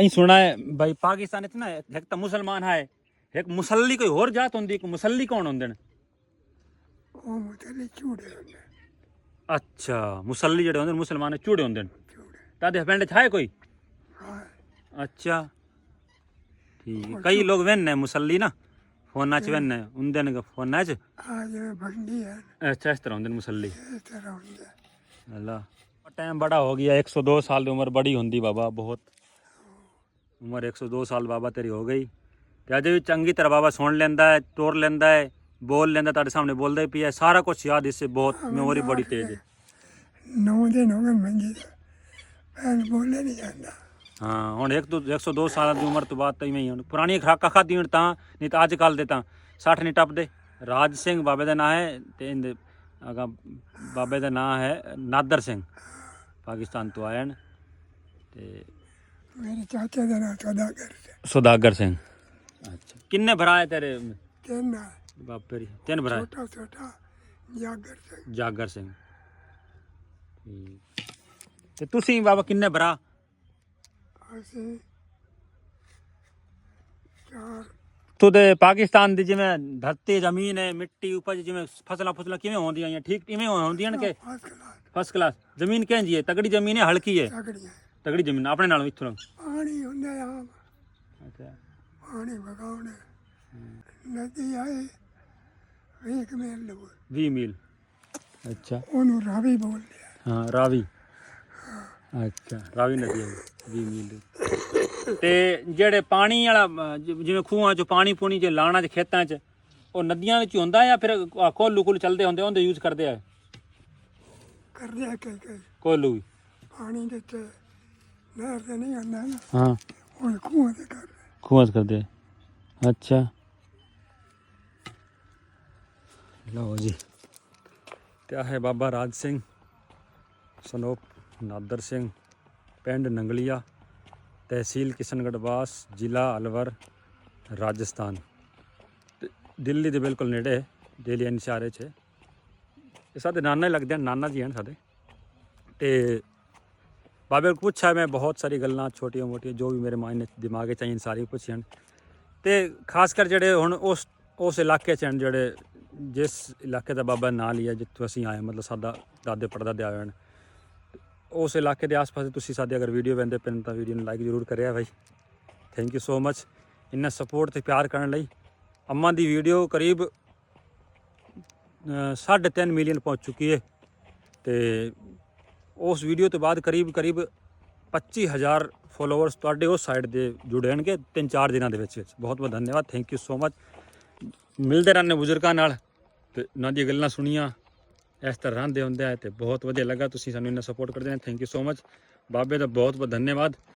ਅਸੀਂ ਸੁਣਾ ਹੈ ਭਾਈ ਪਾਕਿਸਤਾਨ ਵਿੱਚ ਨਾ ਇੱਕ ਤਾਂ ਮੁਸਲਮਾਨ ਹੈ ਇੱਕ ਮੁਸੱਲੀ ਕੋਈ ਹੋਰ ਜਾਤ ਹੁੰਦੀ ਇੱਕ ਮੁਸੱਲੀ ਕੌਣ ਹੁੰਦੇ ਨੇ ਉਹ ਮੁਤਲੇ ਝੂੜੇ ਹੁੰਦੇ ਅੱਛਾ ਮੁਸੱਲੀ ਜਿਹੜੇ ਹੁੰਦੇ ਨੇ ਮੁਸਲਮਾਨ ਚੂੜੇ ਹੁੰਦੇ ਨੇ ਝੂੜੇ ਤੁਹਾਡੇ ਪਿੰਡ 'ਚ ਹੈ ਕੋਈ ਹਾਂ ਅੱਛਾ ਠੀਕ ਹੈ। ਕਈ ਲੋਕ ਵੇਨੇ ਮੁਸੱਲੀ ਨਾ ਫੋਨਾਂ 'ਚ ਵੇਨੇ ਹੁੰਦੇ ਨੇ ਫੋਨਾਂ 'ਚ ਆ ਜਿਵੇਂ ਭੰਡੀ ਹੈ ਅੱਛਾ ਇਸ ਤਰ੍ਹਾਂ ਹੁੰਦੇ ਨੇ ਮੁਸੱਲੀ ਇਸ ਤਰ੍ਹਾਂ ਹੁੰਦੇ ਅੱਲਾ ਟਾਈਮ ਬੜਾ ਹੋ ਗਿਆ 102 ਸਾਲ ਦੀ ਉਮਰ ਬੜੀ ਹੁੰਦੀ ਬਾਬਾ ਬਹੁਤ ਉਮਰ 102 ਸਾਲ ਬਾਬਾ ਤੇਰੀ ਹੋ ਗਈ ਤੇ ਅਜੇ ਵੀ ਚੰਗੀ ਤਰ੍ਹਾਂ ਬਾਬਾ ਸੁਣ ਲੈਂਦਾ ਹੈ ਤੋਰ ਲੈਂਦਾ ਹੈ ਬੋਲ ਲੈਂਦਾ ਤੁਹਾਡੇ ਸਾਹਮਣੇ ਬੋਲਦਾ ਹੀ ਪਿਆ ਸਾਰਾ ਕੁਝ ਯਾਦ ਇਸੇ ਬਹੁਤ ਮੈਮੋਰੀ ਬੜੀ ਤੇਜ਼ ਹੈ। ਨੌ ਦਿਨ ਹੋ ਗਏ ਮੰਜੀ ਪੈਰ ਬੋਲੇ ਨਹੀਂ ਜਾਂਦਾ। ਹਾਂ ਹੁਣ ਇੱਕ ਤੋਂ 102 ਸਾਲ ਦੀ ਉਮਰ ਤੋਂ ਬਾਅਦ ਤਾਂ ਇਵੇਂ ਹੀ ਹੁਣ ਪੁਰਾਣੀਆਂ ਖੁਰਾਕਾਂ ਹੁਣ ਤਾਂ ਨਹੀਂ ਤਾਂ ਅੱਜ ਕੱਲ ਦੇ ਤਾਂ 60 ਨਹੀਂ ਟੱਪਦੇ। ਰਾਜ ਸਿੰਘ ਬਾਬੇ ਦਾ ਨਾਂ ਹੈ ਤੇ ਇਹਦੇ ਅਗਾ ਬਾਬੇ ਦਾ ਨਾਂ ਹੈ ਨਾਦਰ ਸਿੰਘ। ਪਾਕਿਸਤਾਨ ਤੋਂ ਆਏ ਹਨ ਤੇ ਮੇਰੇ ਚਾਚੇ ਦਾ ਨਾਂ ਸਦਾ ਕਰਦੇ ਸੁਦਾਗਰ ਸਿੰਘ। ਅੱਛਾ। ਕਿੰਨੇ ਭਰਾ ਹੈ ਤੇਰੇ? ਤਿੰਨ ਬਾਪੇ ਦੀ। ਤਿੰਨ ਭਰਾ ਹੈ। ਛੋਟਾ ਛੋਟਾ ਜਾਗਰ ਸਿੰਘ। ਜਾਗਰ ਸਿੰਘ। ਠੀਕ। ਤੇ ਤੁਸੀਂ ਬਾਬਾ ਕਿੰਨੇ ਭਰਾ? ਅਸੀਂ ਚਾਰ। ਤੁਹਾਡੇ ਪਾਕਿਸਤਾਨ ਦੀ ਜਿਵੇਂ ਧਰਤੀ ਜ਼ਮੀਨ ਹੈ ਮਿੱਟੀ ਉਪਜ ਜਿਵੇਂ ਫਸਲਾਂ ਫਸਲਾਂ ਕਿਵੇਂ ਹੁੰਦੀਆਂ ਠੀਕ ਕਿਵੇਂ ਹੁੰਦੀਆਂ ਨੇ ਕਿ ਫਸਟ ਕਲਾਸ ਫਸਟ ਕਲਾਸ ਜ਼ਮੀਨ ਕਿੰਜੀ ਹੈ? ਤਗੜੀ ਜ਼ਮੀਨ ਹੈ ਹਲਕੀ ਹੈ। ਤਗੜੀ ਜ਼ਮੀਨ ਆਪਣੇ ਨਾਲੋਂ ਇੱਥੋਂ ਪਾਣੀ ਹੁੰਦਾ ਆ। ਅੱਛਾ। ਪਾਣੀ ਵਗਾਉਣੇ। ਨਦੀ ਆਏ ਵੇਖ ਮੇਲ ਲੋ 20 ਮੀਲ। ਅੱਛਾ। ਉਹਨੂੰ ਰਾਵੀ ਬੋਲਦੇ ਆ। ਹਾਂ ਰਾਵੀ। ਅੱਛਾ ਰਾਵੀ ਨਦੀ ਹੈ 20 ਮੀਲ ਤੇ ਜਿਹੜੇ ਪਾਣੀ ਵਾਲਾ ਜਿਵੇਂ ਖੂਹਾਂ 'ਚ ਪਾਣੀ ਪੂਣੀ ਜੇ ਲਾਣਾ 'ਚ ਖੇਤਾਂ 'ਚ ਉਹ ਨਦੀਆਂ ਵਿੱਚ ਹੁੰਦਾ ਜਾਂ ਫਿਰ ਕੋਲੂ ਕੋਲ ਚੱਲਦੇ ਹੁੰਦੇ ਉਹਦੇ ਯੂਜ਼ ਕਰਦੇ ਆ? ਕਰਦੇ ਆ ਕਈ ਕਈ ਕੋਲੂ ਪਾਣੀ ਦੇ ਤੇ ਨਹਿਰ ਤੇ ਨਹੀਂ ਆਉਂਦਾ ਨਾ ਹਾਂ। ਉਹ ਖੂਹਾਂ ਤੇ ਕਰਦੇ ਖੂਹਾਂ 'ਚ ਕਰਦੇ ਆ। ਅੱਛਾ। ਲਓ ਜੀ। ਤੇ ਆਹ ਹੈ ਬਾਬਾ ਰਾਜ ਸਿੰਘ ਸਨੋਪ ਨਾਦਰ ਸਿੰਘ ਪਿੰਡ ਨੰਗਲੀਆ ਤਹਿਸੀਲ ਕਿਸ਼ਨਗੜ੍ਹਵਾਸ ਜ਼ਿਲ੍ਹਾ ਅਲਵਰ ਰਾਜਸਥਾਨ। ਤੇ ਦਿੱਲੀ ਦੇ ਬਿਲਕੁਲ ਨੇੜੇ ਹੈ ਦਿੱਲੀ ਅਨਸ਼ਾਰੇ 'ਚ। ਹੈ। ਇਹ ਸਾਡੇ ਨਾਨਾ ਹੀ ਲੱਗਦੇ ਹਨ ਨਾਨਾ ਜੀ ਹਨ ਸਾਡੇ। ਤੇ ਬਾਬੇ ਨੂੰ ਪੁੱਛਿਆ ਮੈਂ ਬਹੁਤ ਸਾਰੀ ਗੱਲਾਂ ਛੋਟੀਆਂ ਮੋਟੀਆਂ ਜੋ ਵੀ ਮੇਰੇ ਮਾਇਨੇ ਦਿਮਾਗੇ ਆਈਆਂ ਸਾਰੀ ਪੁੱਛੀਆਂ ਤੇ ਖਾਸ ਕਰ ਜਿਹੜੇ ਹੁਣ ਉਸ ਉਸ ਇਲਾਕੇ 'ਚ ਹਨ ਜਿਹੜੇ ਜਿਸ ਇਲਾਕੇ ਦਾ ਬਾਬਾ ਨਾਂ ਲਿਆ ਜਿੱਥੋਂ ਅਸੀਂ ਆਏ ਮਤਲਬ ਸਾਡਾ ਦਾਦੇ ਪੜਦਾਦੇ ਆਏ ਹਨ ਉਸ ਇਲਾਕੇ ਦੇ ਆਸ-ਪਾਸ ਤੁਸੀਂ ਸਾਡੇ ਅਗਰ ਵੀਡੀਓ ਵੇਂਦੇ ਪੈਣ ਤਾਂ ਵੀਡੀਓ ਨੂੰ ਲਾਈਕ ਜ਼ਰੂਰ ਕਰਿਆ ਭਾਈ ਥੈਂਕ ਯੂ ਸੋ ਮਚ ਇੰਨਾ ਸਪੋਰਟ ਤੇ ਪਿਆਰ ਕਰਨ ਲਈ ਅੰਮਾ ਦੀ ਵੀਡੀਓ ਕਰੀਬ 3.5 ਮਿਲੀਅਨ ਪਹੁੰਚ ਚੁੱਕੀ ਹੈ ਤੇ ਉਸ ਵੀਡੀਓ ਤੋਂ ਬਾਅਦ ਕਰੀਬ ਕਰੀਬ 25000 ਫੋਲੋਅਰਸ ਤੁਹਾਡੇ ਉਸ ਸਾਈਡ ਦੇ ਜੁੜੇ ਹਨਗੇ ਤਿੰਨ ਚਾਰ ਦਿਨਾਂ ਦੇ ਵਿੱਚ ਵਿੱਚ। ਬਹੁਤ ਬਹੁਤ ਧੰਨਵਾਦ। ਥੈਂਕ ਯੂ ਸੋ ਮਚ ਮਿਲਦੇ ਰਹਿੰਦੇ ਬਜ਼ੁਰਗਾਂ ਨਾਲ ਤੇ ਉਹਨਾਂ ਦੀਆਂ ਗੱਲਾਂ ਸੁਣੀਆਂ। ਇਸ ਤਰ੍ਹਾਂ ਰਹਿੰਦੇ ਹੁੰਦੇ ਆ ਤੇ ਬਹੁਤ ਵਧੀਆ ਲੱਗਾ। ਤੁਸੀਂ ਸਾਨੂੰ ਇੰਨਾ ਸਪੋਰਟ ਕਰਦੇ ਨੇ ਥੈਂਕ ਯੂ ਸੋ ਮਚ ਬਾਬੇ ਦਾ ਬਹੁਤ ਬਹੁਤ ਧੰਨਵਾਦ।